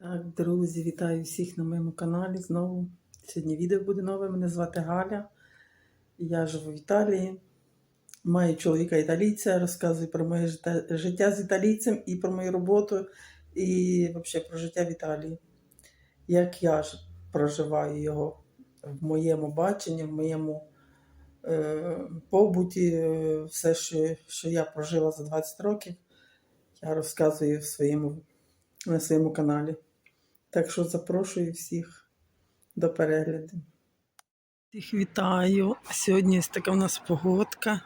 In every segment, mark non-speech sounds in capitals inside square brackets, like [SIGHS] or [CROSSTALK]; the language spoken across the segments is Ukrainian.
Так, друзі, вітаю всіх на моєму каналі знову. Сьогодні відео буде нове. Мене звати Галя. Я живу в Італії. Маю чоловіка італійця, розказую про моє життя, з італійцем і про мою роботу, і взагалі про життя в Італії. Як я ж проживаю його в моєму баченні, в моєму е, побуті, е, все, що, що я прожила за 20 років, я розказую в своєму, на своєму каналі. Так що запрошую всіх до перегляду. Всіх вітаю. Сьогодні така у нас погодка.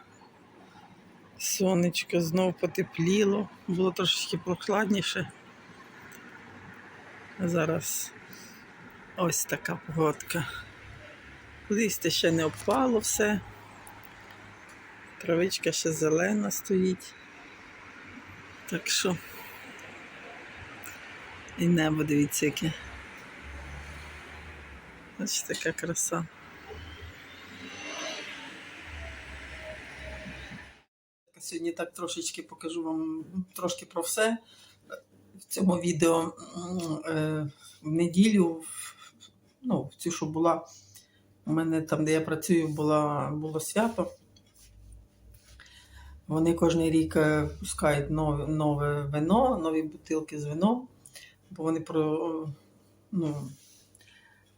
Сонечко знов потепліло, було трошечки прохладніше. А зараз ось така погодка. Листя ще не обпало все. Травичка ще зелена стоїть. Так що і небо, дивіться, яке. Ось така краса. Сьогодні так трошечки покажу вам трошки про все. В цьому відео е, в неділю, ну, в цю, що була, у мене там, де я працюю, була, було свято. Вони кожен рік е, пускають нове, нове вино, нові бутилки з вином, бо вони про, ну,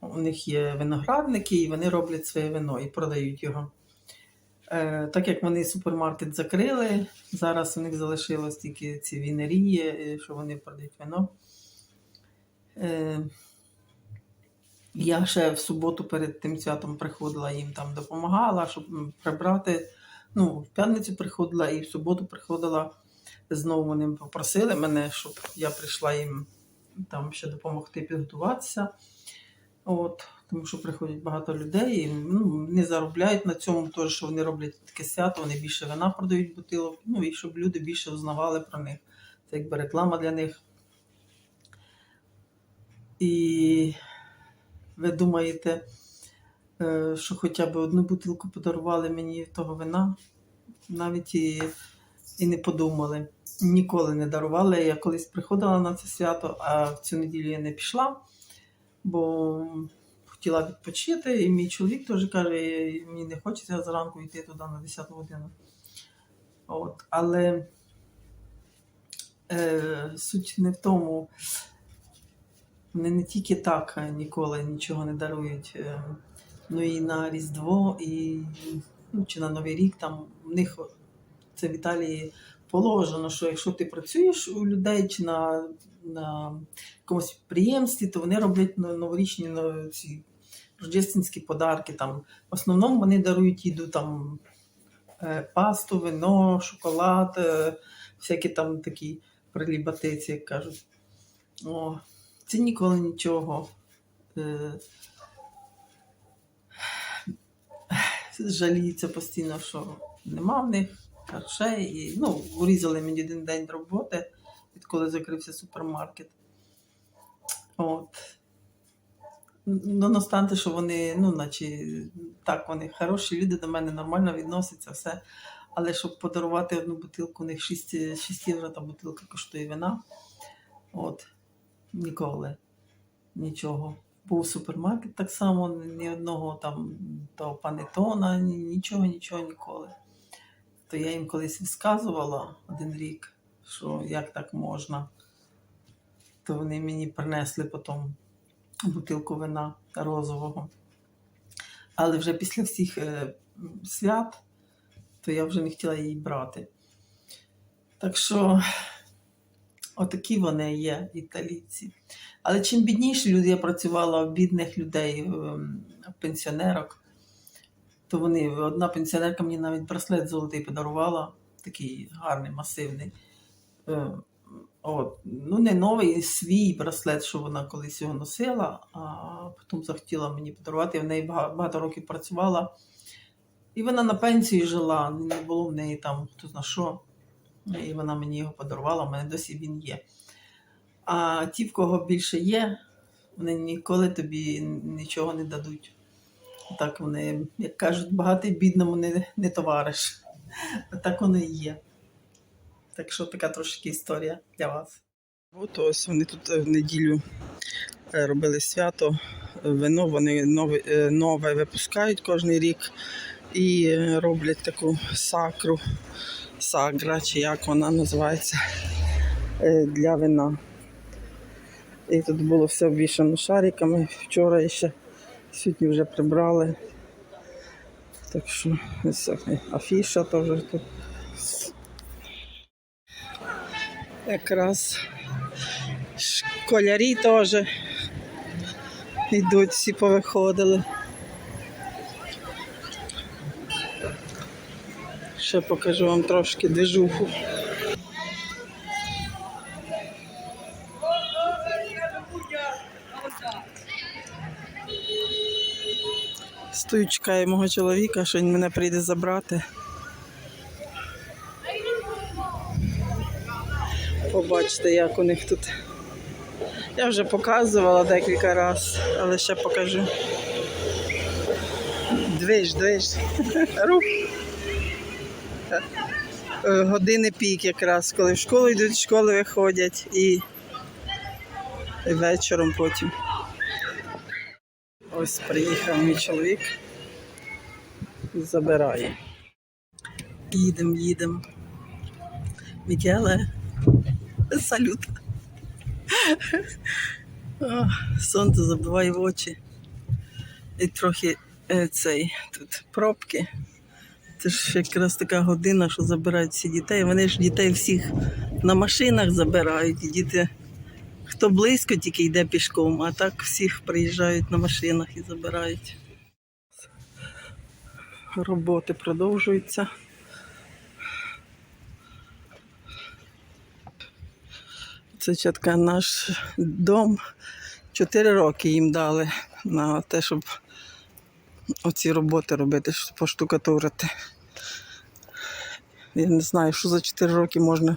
у них є виноградники, і вони роблять своє вино і продають його. Е, так як вони супермаркет закрили, зараз у них залишилось тільки ці вінерії, е, що вони продають вино. Е, я ще в суботу перед тим святом приходила їм там допомагала, щоб прибрати. Ну, в п'ятницю приходила і в суботу приходила. Знову вони попросили мене, щоб я прийшла їм там ще допомогти підготуватися. От, тому що приходять багато людей, і, ну, не заробляють на цьому, теж, що вони роблять таке свято, вони більше вина продають бутилок, ну і щоб люди більше узнавали про них. Це якби реклама для них. І ви думаєте, е, що хоча б одну бутилку подарували мені того вина, навіть і, і не подумали. Ніколи не дарували. Я колись приходила на це свято, а в цю неділю я не пішла, бо хотіла відпочити, і мій чоловік теж каже, мені не хочеться зранку йти туди на 10 годину. От, але е, суть не в тому, вони не тільки так е, ніколи нічого не дарують, е, ну і на Різдво, і ну, чи на Новий рік там в них це в Італії положено, що якщо ти працюєш у людей чи на, на якомусь підприємстві, то вони роблять новорічні но- ці рождественські подарки. Там. В основному вони дарують їду там е, пасту, вино, шоколад, е, всякі там такі прилібатиці, як кажуть. О, це ніколи нічого. Е, [SIGHS] жаліються постійно, що нема в них грошей. І, ну, урізали мені один день роботи, відколи закрився супермаркет. От. Ну, настанте, що вони, ну, наче так, вони хороші люди до мене нормально відносяться, все. Але щоб подарувати одну бутилку, у них 6, 6 євро та бутилка коштує вина. От, ніколи нічого. Був супермаркет так само, ні одного там того панетона, нічого, нічого ніколи. То я їм колись висказувала один рік, що як так можна. То вони мені принесли потім бутилку вина розового. Але вже після всіх е, свят, то я вже не хотіла її брати. Так що отакі вони є, італійці. Але чим бідніші люди, я працювала в бідних людей, ем, пенсіонерок, то вони, одна пенсіонерка мені навіть браслет золотий подарувала, такий гарний, масивний. Е, От, ну, не новий, свій браслет, що вона колись його носила, а потім захотіла мені подарувати. Я в неї багато років працювала. І вона на пенсії жила, не було в неї там хто зна що. І вона мені його подарувала, в мене досі він є. А ті, в кого більше є, вони ніколи тобі нічого не дадуть. Так вони, як кажуть, багатий бідному не, не товариш. [LAUGHS] Так воно і є. Так що така трошки історія для вас. От ось вони тут е, в неділю е, робили свято. Вино вони нове, е, нове випускають кожен рік і роблять таку сакру, сагра, чи як вона називається, для вина. І тут було все обвішано шариками. Вчора ще, сьогодні вже прибрали. Так що ось афіша теж тут. Якраз школярі теж йдуть, всі повиходили. Ще покажу вам трошки движуху. Стою, чекаю мого чоловіка, що він мене прийде забрати. Побачите, як у них тут. Я вже показувала декілька разів, але ще покажу. Движ, движ. Рух. Години пік якраз, коли в школу йдуть, з школи виходять і вечором потім. Ось приїхав мій чоловік і забирає. Їдемо, їдемо. Мікеле, салют. Сонце забиває в очі. І трохи е, цей тут пробки. Це ж якраз така година, що забирають всі дітей. Вони ж дітей всіх на машинах забирають. Діти, хто близько, тільки йде пішком, а так всіх приїжджають на машинах і забирають. Роботи продовжуються. Це чітка наш дом. Чотири роки їм дали на те, щоб оці роботи робити, щоб поштукатурити. Я не знаю, що за 4 роки можна.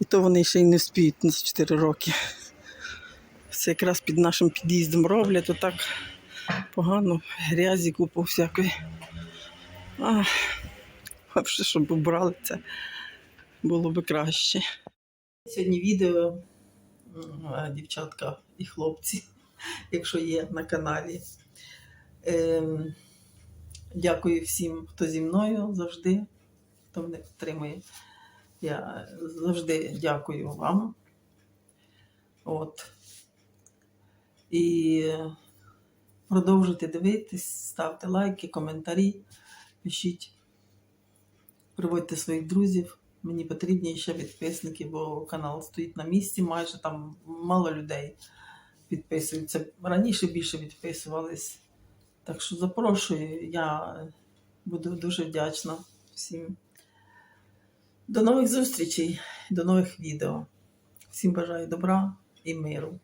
І то вони ще й не спіють на 4 роки. Це якраз під нашим під'їздом роблять, отак погано, грязі, купу всякої. А, щоб убрали це, було би краще. Сьогодні відео, дівчатка і хлопці, якщо є на каналі. Ем, дякую всім, хто зі мною завжди, хто мене підтримує. Я завжди дякую вам. От. І продовжуйте дивитись, ставте лайки, коментарі, пишіть, приводьте своїх друзів. Мені потрібні ще підписники, бо канал стоїть на місці, майже там мало людей підписуються. Раніше більше підписувались. Так що запрошую, я буду дуже вдячна всім. До нових зустрічей, до нових відео. Всім бажаю добра і миру.